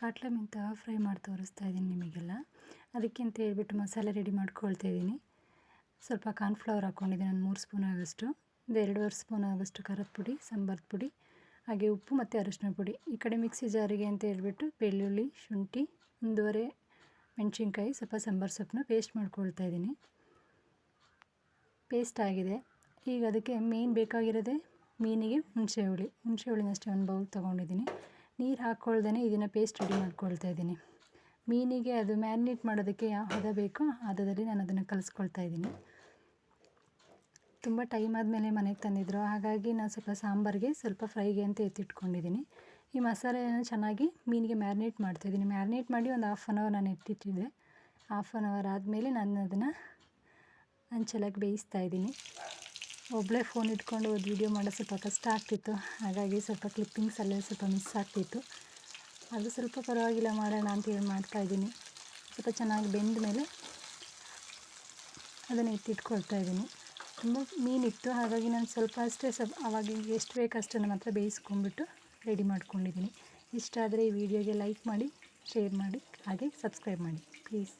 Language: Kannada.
ಕಾಟ್ಲ ಮಿಂತ ಫ್ರೈ ಮಾಡಿ ತೋರಿಸ್ತಾ ಇದ್ದೀನಿ ನಿಮಗೆಲ್ಲ. ಅದಕ್ಕೆ ಅಂತ ಹೇಳ್ಬಿಟ್ಟು ಮಸಾಲೆ ರೆಡಿ ಮಾಡ್ಕೊಳ್ತಾ ಇದ್ದೀನಿ. ಸ್ವಲ್ಪ ಕಾರ್ನ್ಫ್ಲವರ್ ಹಾಕ್ಕೊಂಡಿದ್ದೀನಿ ಒಂದು ಮೂರು ಸ್ಪೂನ್ ಆಗೋಷ್ಟು. ಒಂದು ಎರಡೂವರೆ ಸ್ಪೂನ್ ಆಗೋಷ್ಟು ಖಾರದ ಪುಡಿ ಸಾಂಬಾರದ ಪುಡಿ, ಹಾಗೆ ಉಪ್ಪು ಮತ್ತು ಅರಿಶಿನ ಪುಡಿ. ಈ ಕಡೆ ಮಿಕ್ಸಿ ಜಾರಿಗೆ ಅಂತ ಹೇಳ್ಬಿಟ್ಟು ಬೆಳ್ಳುಳ್ಳಿ, ಶುಂಠಿ, ಒಂದೂವರೆ ಮೆಣಸಿನ್ಕಾಯಿ, ಸ್ವಲ್ಪ ಸಾಂಬಾರು ಸೊಪ್ಪನ್ನ ಪೇಸ್ಟ್ ಮಾಡ್ಕೊಳ್ತಾ ಇದ್ದೀನಿ. ಪೇಸ್ಟ್ ಆಗಿದೆ. ಈಗ ಅದಕ್ಕೆ ಮೇನ್ ಬೇಕಾಗಿರೋದೇ ಮೀನಿಗೆ ಹುಣಸೆ ಹುಳಿ. ಹುಣಸೆ ಹುಳಿನಷ್ಟೇ ಒಂದು ಬೌಲ್ ತೊಗೊಂಡಿದ್ದೀನಿ. ನೀರು ಹಾಕ್ಕೊಳ್ದೇ ಇದನ್ನು ಪೇಸ್ಟ್ ರೆಡಿ ಮಾಡ್ಕೊಳ್ತಾ ಇದ್ದೀನಿ. ಮೀನಿಗೆ ಅದು ಮ್ಯಾರಿನೇಟ್ ಮಾಡೋದಕ್ಕೆ ಯಾವ ಹದ ಬೇಕೋ ಹದದಲ್ಲಿ ನಾನು ಅದನ್ನು ಕಲಿಸ್ಕೊಳ್ತಾ ಇದ್ದೀನಿ. ತುಂಬ ಟೈಮ್ ಆದಮೇಲೆ ಮನೆಗೆ ತಂದಿದ್ರು. ಹಾಗಾಗಿ ನಾನು ಸ್ವಲ್ಪ ಸಾಂಬಾರಿಗೆ ಸ್ವಲ್ಪ ಫ್ರೈಗೆ ಅಂತ ಎತ್ತಿಟ್ಕೊಂಡಿದ್ದೀನಿ. ಈ ಮಸಾಲೆಯನ್ನು ಚೆನ್ನಾಗಿ ಮೀನಿಗೆ ಮ್ಯಾರಿನೇಟ್ ಮಾಡ್ತಾಯಿದ್ದೀನಿ ಮ್ಯಾರಿನೇಟ್ ಮಾಡಿ ಒಂದು ಹಾಫ್ ಆನ್ ಅವರ್ ನಾನು ಎತ್ತಿಟ್ಟಿದ್ದೆ. ಹಾಫ್ ಆನ್ ಅವರ್ ಆದಮೇಲೆ ನಾನು ಅದನ್ನು ಹಂಚಲಾಗಿ ಬೇಯಿಸ್ತಾ ಇದ್ದೀನಿ. ಒಬ್ಬಳೇ ಫೋನ್ ಇಟ್ಕೊಂಡು ಒಂದು ವೀಡಿಯೋ ಮಾಡೋದು ಸ್ವಲ್ಪ ಕಷ್ಟ ಆಗ್ತಿತ್ತು. ಹಾಗಾಗಿ ಸ್ವಲ್ಪ ಕ್ಲಿಪ್ಪಿಂಗ್ಸ್ ಅಲ್ಲೇ ಸ್ವಲ್ಪ ಮಿಸ್ ಆಗ್ತಿತ್ತು. ಅದು ಸ್ವಲ್ಪ ಪರವಾಗಿಲ್ಲ ಮಾಡೋಣ ಅಂತೇಳಿ ಮಾಡ್ತಾಯಿದ್ದೀನಿ ಸ್ವಲ್ಪ ಚೆನ್ನಾಗಿ ಬೆಂದ ಮೇಲೆ ಅದನ್ನು ಎತ್ತಿಟ್ಕೊಳ್ತಾ ಇದ್ದೀನಿ. ತುಂಬ ಮೀನಿತ್ತು ಹಾಗಾಗಿ ನಾನು ಸ್ವಲ್ಪ ಅಷ್ಟೇ ಸ್ವಲ್ಪ ಅವಾಗ ಎಷ್ಟು ಬೇಕು ಅಷ್ಟನ್ನು ಮಾತ್ರ ಬೇಯಿಸ್ಕೊಂಡ್ಬಿಟ್ಟು ರೆಡಿ ಮಾಡ್ಕೊಂಡಿದ್ದೀನಿ. ಇಷ್ಟ ಆದರೆ ಈ ವಿಡಿಯೋಗೆ ಲೈಕ್ ಮಾಡಿ ಶೇರ್ ಮಾಡಿ, ಹಾಗೆ ಸಬ್ಸ್ಕ್ರೈಬ್ ಮಾಡಿ ಪ್ಲೀಸ್